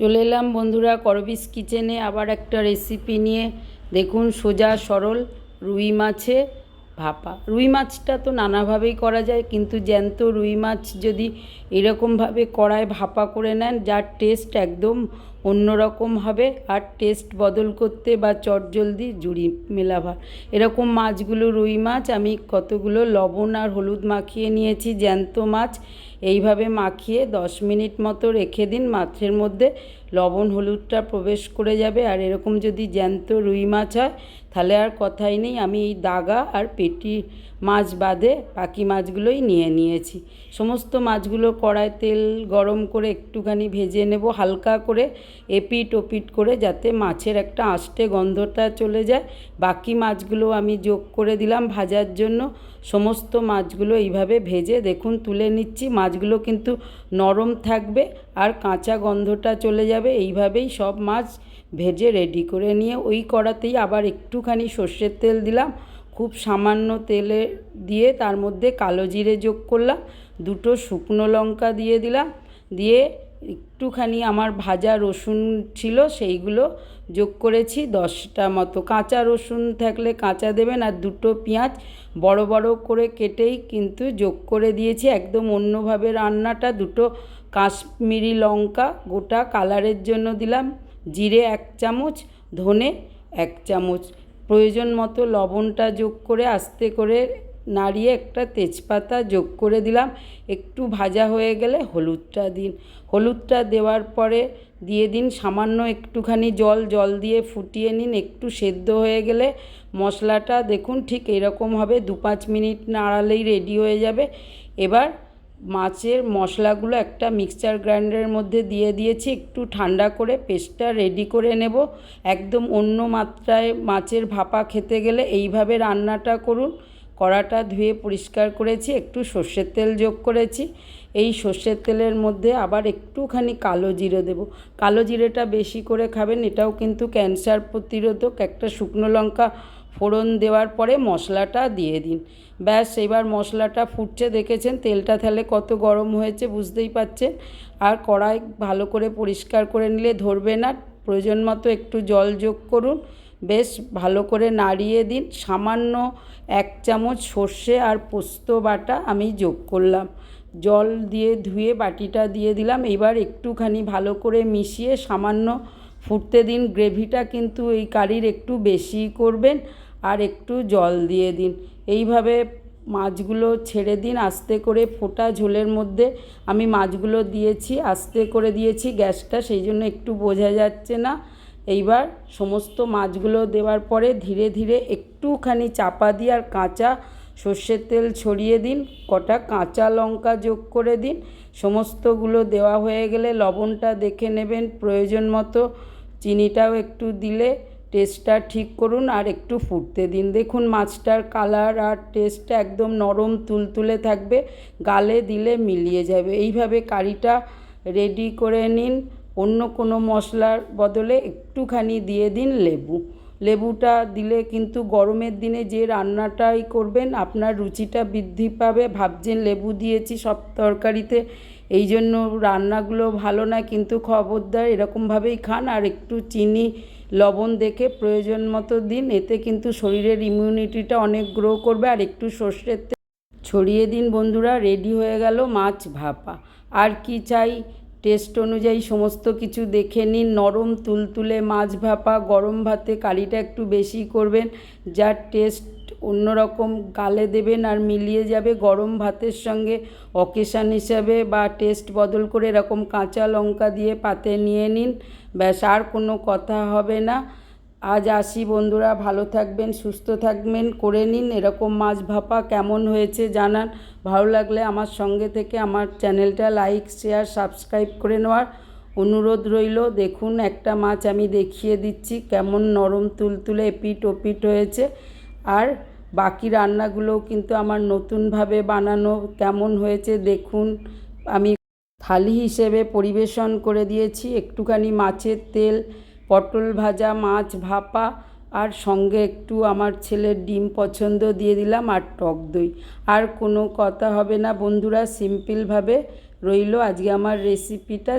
চলে এলাম বন্ধুরা করবিস কিচেনে আবার একটা রেসিপি নিয়ে। দেখুন, সোজা, সরল, রুই মাছে ভাপা। রুই মাছটা তো নানাভাবেই করা যায়, কিন্তু জ্যান্ত রুই মাছ যদি এরকমভাবে কড়ায় ভাপা করে নেন, যার টেস্ট একদম অন্যরকম হবে আর টেস্ট বদল করতে বা চটজলদি জুড়ি মেলাবার এরকম মাছগুলো রুই মাছ, আমি কতগুলো লবণ আর হলুদ মাখিয়ে নিয়েছি, জ্যান্ত মাছ। এইভাবে মাখিয়ে দশ মিনিট মতো রেখে দিন, মাছের মধ্যে লবণ হলুদটা প্রবেশ করে যাবে। আর এরকম যদি জ্যান্ত রুই মাছ হয়, তাহলে আর কথাই নেই, আমি এই দাগা আর পেটি মাছ বাদে বাকি মাছগুলোই নিয়ে নিয়েছি। সমস্ত মাছগুলো কড়ায় তেল গরম করে একটুখানি ভেজে নেব, হালকা করে এপিট ওপিট করে যাতে মাছের একটা আষ্টে গন্ধটা চলে যায়। বাকি মাছগুলো আমি যোগ করে দিলাম ভাজার জন্য। সমস্ত মাছগুলো এইভাবে ভেজে দেখুন তুলে নিচ্ছি। মাছগুলো কিন্তু নরম থাকবে আর কাঁচা গন্ধটা চলে যাবে। এইভাবেই সব মাছ ভেজে রেডি করে নিয়ে ওই কড়াতেই আবার একটুখানি সর্ষের তেল দিলাম। খুব সামান্য তেলে দিয়ে তার মধ্যে কালো জিরে যোগ করলাম। দুটো শুকনো লঙ্কা দিয়ে দিলাম। দিয়ে একটুখানি আমার ভাজা রসুন ছিল, সেইগুলো যোগ করেছি। দশটা মতো কাঁচা রসুন থাকলে কাঁচা দেবেন আর দুটো পেঁয়াজ বড় বড় করে কেটেই কিন্তু যোগ করে দিয়েছি। একদম অন্যভাবে রান্নাটা, দুটো কাশ্মীরি লঙ্কা গোটা কালারের জন্য দিলাম। জিরে এক চামচ, ধনে এক চামচ। প্রয়োজন মতো লবণটা যোগ করে আস্তে করে নাড়িয়ে একটা তেজপাতা যোগ করে দিলাম। একটু ভাজা হয়ে গেলে হলুদটা দিন। হলুদটা দেওয়ার পরে দিয়ে দিন সামান্য একটুখানি জল। জল দিয়ে ফুটিয়ে নিন। একটু সেদ্ধ হয়ে গেলে মশলাটা দেখুন ঠিক এরকম হবে। দু পাঁচ মিনিট নাড়ালেই রেডি হয়ে যাবে। এবার মাছের মশলাগুলো একটা মিক্সচার গ্রাইন্ডারের মধ্যে দিয়ে দিয়েছি। একটু ঠান্ডা করে পেস্টটা রেডি করে নেব। একদম অন্য মাত্রায় মাছের ভাপা খেতে গেলে এইভাবে রান্নাটা করুন। কড়াটা ধুয়ে পরিষ্কার করেছি, একটু সর্ষের তেল যোগ করেছি। এই সর্ষের তেলের মধ্যে আবার একটুখানি কালো জিরে দেব। কালো জিরেটা বেশি করে খাবেন, এটাও কিন্তু ক্যান্সার প্রতিরোধক। একটা শুকনো লঙ্কা ফোড়ন দেওয়ার পরে মশলাটা দিয়ে দিন। ব্যাস, এবার মশলাটা ফুটছে, দেখেছেন? তেলটা তাহলে কত গরম হয়েছে বুঝতেই পারছেন আর কড়াই ভালো করে পরিষ্কার করে নিলে ধরবে না। প্রয়োজন মতো একটু জল যোগ করুন। বেশ ভালো করে নাড়িয়ে দিন। সামান্য এক চামচ সর্ষে আর পোস্ত বাটা আমি যোগ করলাম। জল দিয়ে ধুয়ে বাটিটা দিয়ে দিলাম। এবার একটুখানি ভালো করে মিশিয়ে সামান্য ফুটতে দিন। গ্রেভিটা কিন্তু এই কারির একটু বেশি করবেন আর একটু জল দিয়ে দিন। এইভাবে মাছগুলো ছেড়ে দিন। আস্তে করে ফোটা ঝোলের মধ্যে আমি মাছগুলো দিয়েছি, আস্তে করে দিয়েছি গ্যাসটা। সেই জন্য একটু বোঝা যাচ্ছে না। এইবার সমস্ত মাছগুলো দেওয়ার পরে ধীরে ধীরে একটুখানি চাপা দিয়ে আর কাঁচা সর্ষের তেল ছড়িয়ে দিন, কটা কাঁচা লঙ্কা যোগ করে দিন। সমস্তগুলো দেওয়া হয়ে গেলে লবণটা দেখে নেবেন প্রয়োজন মতো। চিনিটাও একটু দিলে টেস্টটা ঠিক করুন আর একটু ফুটতে দিন। দেখুন মাছটার কালার আর টেস্টটা একদম নরম তুলতুলে থাকবে, গালে দিলে মিলিয়ে যাবে। এইভাবে কারিটা রেডি করে নিন। অন্য কোনো মশলার বদলে একটুখানি দিয়ে দিন লেবু। লেবুটা দিলে কিন্তু গরমের দিনে যে রান্নাটাই করবেন, আপনার রুচিটা বৃদ্ধি পাবে। ভাবছেন লেবু দিয়েছি, সব তরকারিতে। এই জন্য রান্নাগুলো ভালো না, কিন্তু খবরদার এরকমভাবেই খান। আর একটু চিনি, লবণ দেখে প্রয়োজন মতো দিন। এতে কিন্তু শরীরের ইমিউনিটিটা অনেক গ্রো করবে। আর একটু সর্ষের ছড়িয়ে দিন বন্ধুরা রেডি হয়ে গেল মাছ ভাপা। আর কি চাই? টেস্ট অনুযায়ী সমস্ত কিছু দেখে নিন। নরম তুলতুলে মাছ ভাপা, গরম ভাতে কারিটা একটু বেশি করবেন। যার টেস্ট অন্যরকম গালে দেবেন আর মিলিয়ে যাবে গরম ভাতের সঙ্গে। অকেশান হিসাবে বা টেস্ট বদল করে এরকম কাঁচা লঙ্কা দিয়ে পাতে নিয়ে নিন। ব্যাস, আর কোনো কথা হবে না। আজ আসি বন্ধুরা, ভালো থাকবেন, সুস্থ থাকবেন, করে নিন এরকম মাছ ভাপা কেমন হয়েছে জানান। ভালো লাগলে আমার সঙ্গে থেকে আমার চ্যানেলটা লাইক, শেয়ার, সাবস্ক্রাইব করে নেওয়ার অনুরোধ রইল। দেখুন একটা মাছ আমি দেখিয়ে দিচ্ছি, কেমন নরম তুলতুলে এপিট ওপিট হয়েছে। আর বাকি রান্নাগুলোও কিন্তু আমার নতুনভাবে বানানো কেমন হয়েছে দেখুন। আমি থালি হিসেবে পরিবেশন করে দিয়েছি, একটুখানি মাছের তেল পটল ভাজা, মাছ ভাপা আর সঙ্গে একটু আমার ছেলের ডিম পছন্দ দিয়ে দিলাম আর টক দই। আর কোনো কথা হবে না বন্ধুরা, সিম্পলভাবে রইল আজকে আমার রেসিপিটা